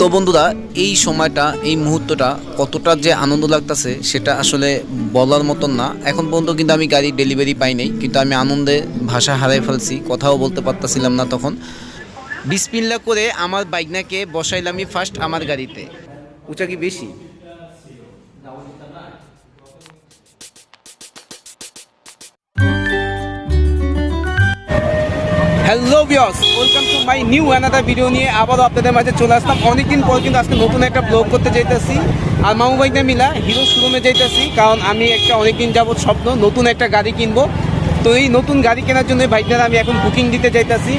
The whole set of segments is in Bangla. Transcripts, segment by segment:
তো বন্ধুরা, এই সময়টা, এই মুহূর্তটা কতটা যে আনন্দ লাগতেছে সেটা আসলে বলার মতন না। এখন পর্যন্ত কিন্তু আমি গাড়ি ডেলিভারি পাই নাই, কিন্তু আমি আনন্দে ভাষা হারাই ফেলছি, কথাও বলতে পারতাছিলাম না তখন। বিসপিল্লা করে আমার বাইকনাকে বসাইলামই ফার্স্ট আমার গাড়িতে। উঁচা কি বেশি? হ্যালো বিয়স welcome to my new another video নিয়ে আবারও আপনাদের মাঝে চলে আসলাম। অনেকদিন পর কিন্তু আজকে নতুন একটা ব্লগ করতে যাইতেছি। আর মামু বাইকটা মিলা হিরো শোরুমে যাইতেছি, কারণ আমি একটা অনেকদিন যাবত স্বপ্ন, নতুন একটা গাড়ি কিনবো। তো এই নতুন গাড়ি কেনার জন্য বাইকটার আমি এখন বুকিং দিতে যাইতেছি।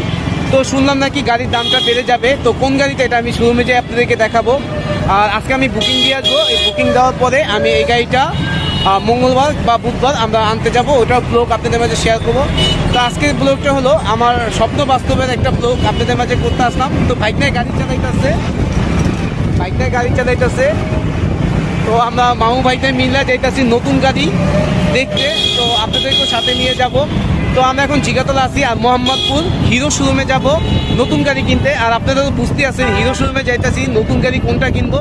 তো শুনলাম নাকি গাড়ির দামটা বেড়ে যাবে। তো কোন গাড়িটা এটা আমি শোরুমে যাই আপনাদেরকে দেখাবো। আর আজকে আমি বুকিং দিয়ে আসব। এই বুকিং দেওয়ার পরে আমি এই গাড়িটা মঙ্গলবার বা বুধবার আমরা আনতে যাব। ওটার ব্লগ আপনাদের মাঝে শেয়ার করব। তো আজকের ব্লগটা হলো আমার স্বপ্ন বাস্তবের একটা ব্লগ আপনাদের মাঝে করতে আসলাম। তো বাইক নিয়ে গাড়ি চালাইতেছে। বাইক নিয়ে গাড়ি চালাইতেছে। তো আমরা মামু ভাইতে মিলে যাইতেছি নতুন গাড়ি দেখতে। তো আপনাদেরকে সাথে নিয়ে যাব। তো আমরা এখন জিগাতলা আছি আর মোহাম্মদপুর হিরো শোরুমে যাব নতুন গাড়ি কিনতে। আর আপনারা তো বুঝতে আছেন, হিরো শোরুমে যাইতেছি, নতুন গাড়ি কোনটা কিনবো।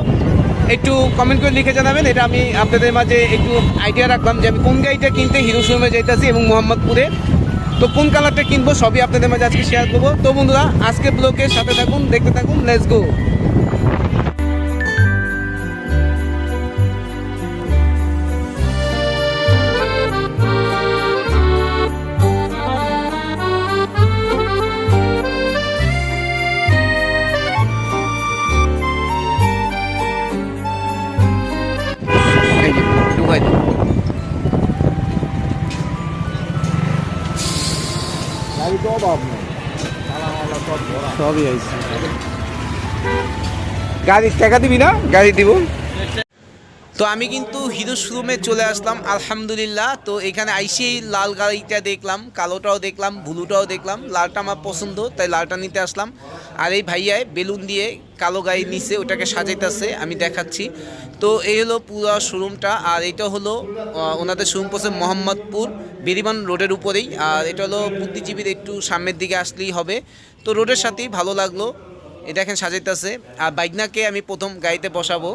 একটু কমেন্ট করে লিখে জানাবেন। এটা আমি আপনাদের মাঝে একটু আইডিয়া রাখলাম যে আমি কোন গাড়িটা কিনতে হিরো শোরুমে যাইতেছি এবং মোহাম্মদপুরে। তো কোন কালারটা কিনবো সবই আপনাদের মাঝে আজকে শেয়ার করব। তো বন্ধুরা আজকে ব্লগের সাথে থাকুন, দেখতে থাকুন লেটস গো অভাব নেই। সবই গাড়ি টাকা দিবি না? গাড়ি দিব? তো আমি কিন্তু হিরো শোরুমে চলে আসলাম, আলহামদুলিল্লাহ। তো এখানে আইসেই লাল গাড়িটা দেখলাম, কালোটাও দেখলাম, ব্লুটাও দেখলাম। লালটা আমার পছন্দ, তাই লালটা নিতে আসলাম। আর এই ভাইয়ায় বেলুন দিয়ে কালো গাড়ি নিচে ওটাকে সাজাইতেছে, আমি দেখাচ্ছি। তো এই হলো পুরো শোরুমটা, আর এটা হলো ওনাদের শোরুম পড়ছে মোহাম্মদপুর, বেরিবান রোডের উপরেই। আর এটা হলো বুদ্ধিজীবীর একটু সামনের দিকে আসলেই হবে। তো রোডের সাথেই ভালো লাগল এ দেখেন সাজাইতেছে। আর বাইকনাকে আমি প্রথম গাড়িতে বসাবো।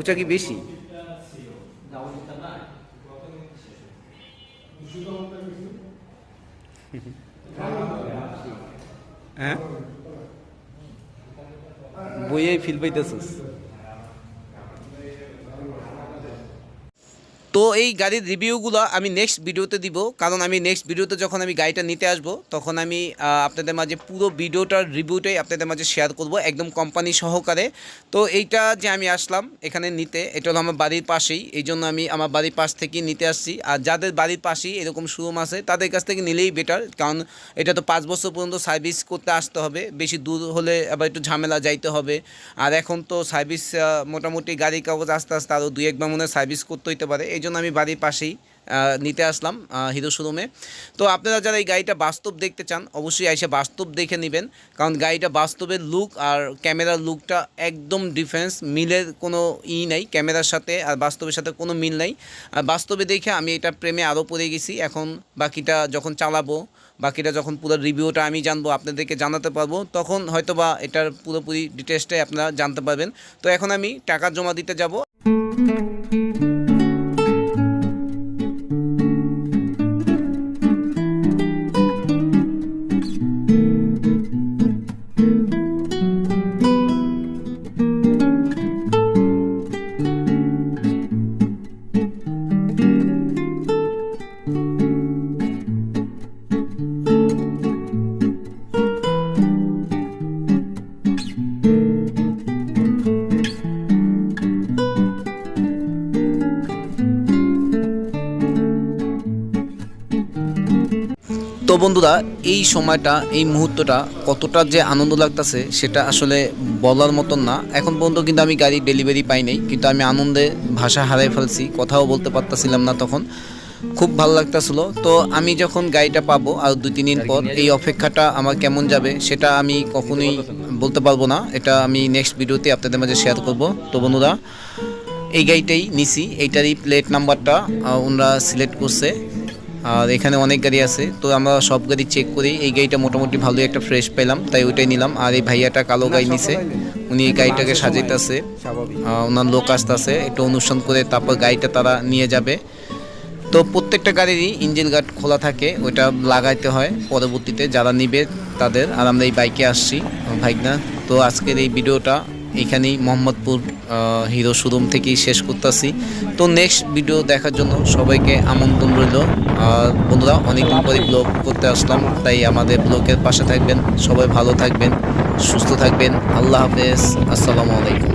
উঁচা কি বেশি। হ্যাঁ? বইয়ে ফিল পাইতেছিস। তো এই গাড়ির রিভিউগুলো আমি নেক্সট ভিডিওতে দিব। কারণ আমি নেক্সট ভিডিওতে যখন আমি গাড়িটা নিতে আসব, তখন আমি আপনাদের মাঝে পুরো ভিডিওটার রিভিউটাই আপনাদের মাঝে শেয়ার করব একদম কোম্পানি সহকারে। তো এইটা যে আমি আসলাম এখানে নিতে, এটা হলো আমার বাড়ির পাশেই। এই জন্য আমি আমার বাড়ির পাশ থেকেই নিতে আসছি। আর যাদের বাড়ির পাশেই এরকম শোরুম আছে, তাদের কাছ থেকে নিলেই বেটার কারণ এটা তো পাঁচ বছর পর্যন্ত সার্ভিস করতে আসতে হবে। বেশি দূর হলে আবার একটু ঝামেলা যাইতে হবে। আর এখন তো সার্ভিস মোটামুটি গাড়ির কাগজ আস্তে আস্তে আরও দুই একবার মনে সার্ভিস করতে হইতে পারে। এই জন্য আমি বাড়ির পাশেই নিতে আসলাম হিরো শোরুমে তো আপনারা যারা এই গাড়িটা বাস্তব দেখতে চান, অবশ্যই এসে বাস্তব দেখে নেবেন। কারণ গাড়িটা বাস্তবের লুক আর ক্যামেরার লুকটা একদম ডিফারেন্স মিলের কোনো ই নাই ক্যামেরার সাথে আর বাস্তবের সাথে কোনো মিল নাই। আর বাস্তবে দেখে আমি এটা প্রেমে আরও পড়ে গেছি। এখন বাকিটা যখন চালাবো, বাকিটা যখন পুরো রিভিউটা আমি জানব, আপনাদেরকে জানাতে পারব, তখন হয়তো বা এটার পুরোপুরি ডিটেলসটাই আপনারা জানতে পারবেন। তো এখন আমি টাকা জমা দিতে যাব। তো বন্ধুরা এই সময়টা এই মুহূর্তটা কতটা যে আনন্দ লাগতেছে সেটা আসলে বলার মতন না। এখন পর্যন্ত কিন্তু আমি গাড়ি ডেলিভারি পাই নাই কিন্তু আমি আনন্দে ভাষা হারাই ফেলছি কথাও বলতে পারতাছিলাম না তখন। খুব ভালো লাগতেছিল। তো আমি যখন গাড়িটা পাবো আর দুই তিন দিন পর এই অপেক্ষাটা আমার কেমন যাবে সেটা আমি কখনোই বলতে পারব না। এটা আমি নেক্সট ভিডিওতে আপনাদের মাঝে শেয়ার করব। তো বন্ধুরা এই গাড়িটাই নিছি। এইটারই প্লেট নাম্বারটা ওনারা সিলেক্ট করছে। আর এখানে অনেক গাড়ি আছে। তো আমরা সব গাড়ি চেক করি এই গাড়িটা মোটামুটি ভালোই একটা ফ্রেশ পেলাম, তাই ওইটাই নিলাম। আর এই ভাইয়াটা কালো গাড়ি নিছে। উনি এই গাড়িটাকে সাজাইতেছে। ওনার লোক আসতেছে, একটু অনুষ্ঠান করে তারপর গাড়িটা তারা নিয়ে যাবে। তো প্রত্যেকটা গাড়িরই ইঞ্জিন গার্ড খোলা থাকে, ওইটা লাগাইতে হয় পরবর্তীতে, যারা নিবে তাদের। আর আমরা এই বাইকে আসছি, ভাইগনা। তো আজকের এই ভিডিওটা এখানেই মোহাম্মদপুর হিরো শোরুম থেকেই শেষ করতেছি। তো নেক্সট ভিডিও দেখার জন্য সবাইকে আমন্ত্রণ রইল। আর বন্ধুরা, অনেকদিন পরে ব্লগ করতে আসলাম, তাই আমাদের ব্লগের পাশে থাকবেন। সবাই ভালো থাকবেন, সুস্থ থাকবেন। আল্লাহ হাফেজ, আসসালামু আলাইকুম।